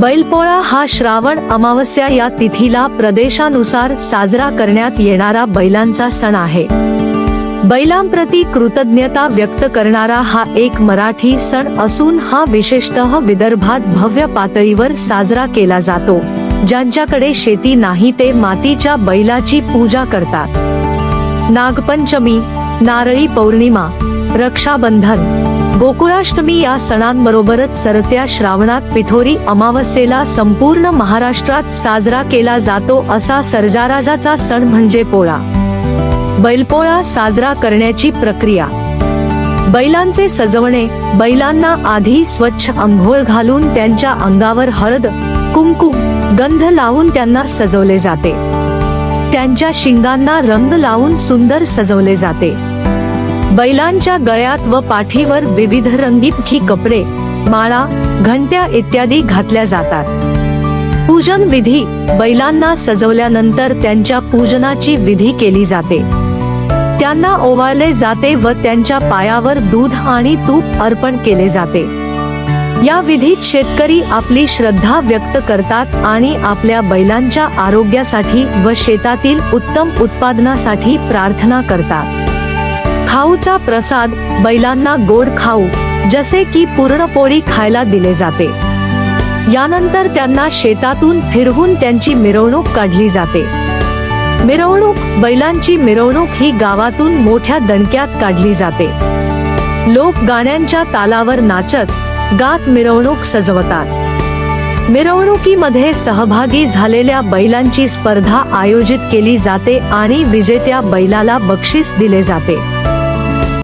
बैलपोळा हा श्रावण अमावस्या या तिथीला प्रदेशानुसार साजरा करण्यात येणारा बैलांचा सण आहे. बैलांप्रती कृतज्ञता व्यक्त करणारा हा एक मराठी सण असून हा विशेषतः विदर्भात भव्य पातळीवर साजरा केला जातो. ज्यांच्याकडे शेती नाही ते मातीच्या बैलाची पूजा करतात. नागपंचमी नारळी पौर्णिमा रक्षाबंधन गोकुळाष्टमी या सणांबरोबरच सरत्या श्रावणात पिठोरी अमावस्येला संपूर्ण महाराष्ट्रात साजरा केला जातो असा सर्जाराजाचा सण म्हणजे पोळा. बैलपोळा साजरा करण्याची प्रक्रिया. बैलांचे सजवणे बैलांना आधी स्वच्छ अंघोळ घालून त्यांच्या अंगावर हळद कुंकू गंध लावून त्यांना सजवले जाते. त्यांच्या शिंगांना रंग लावून सुंदर सजवले जाते. बैलांच्या गळ्यात व पाठीवर विविध रंगीपखी कपडे माळा घंट्या इत्यादी घातल्या जातात. पूजन विधी बैलांना सजवल्यानंतर त्यांच्या पूजनाची विधी केली जाते. त्यांना ओवाळले जाते व त्यांच्या पायावर दूध आणि तूप अर्पण केले जाते. या विधीत शेतकरी आपली श्रद्धा व्यक्त करतात आणि आपल्या बैलांच्या आरोग्यासाठी व शेतातील उत्तम उत्पादनासाठी प्रार्थना करतात. खाऊचा प्रसाद बैलांना गोड खाऊ जसे की पूर्णपोळी खायला दिले जाते. यानंतर त्यांना शेतातून फिरवून त्यांची मिरवणूक काढली जाते. मिरवणूक बैलांची मिरवणूक ही गावातून मोठ्या दणक्यात काढली जाते. लोक गाण्यांच्या तालावर नाचत गात मिरवणूक सजवतात. मिरवणुकीमध्ये सहभागी झालेल्या बैलांची स्पर्धा आयोजित केली जाते आणि विजेत्या बैलाला बक्षीस दिले जाते.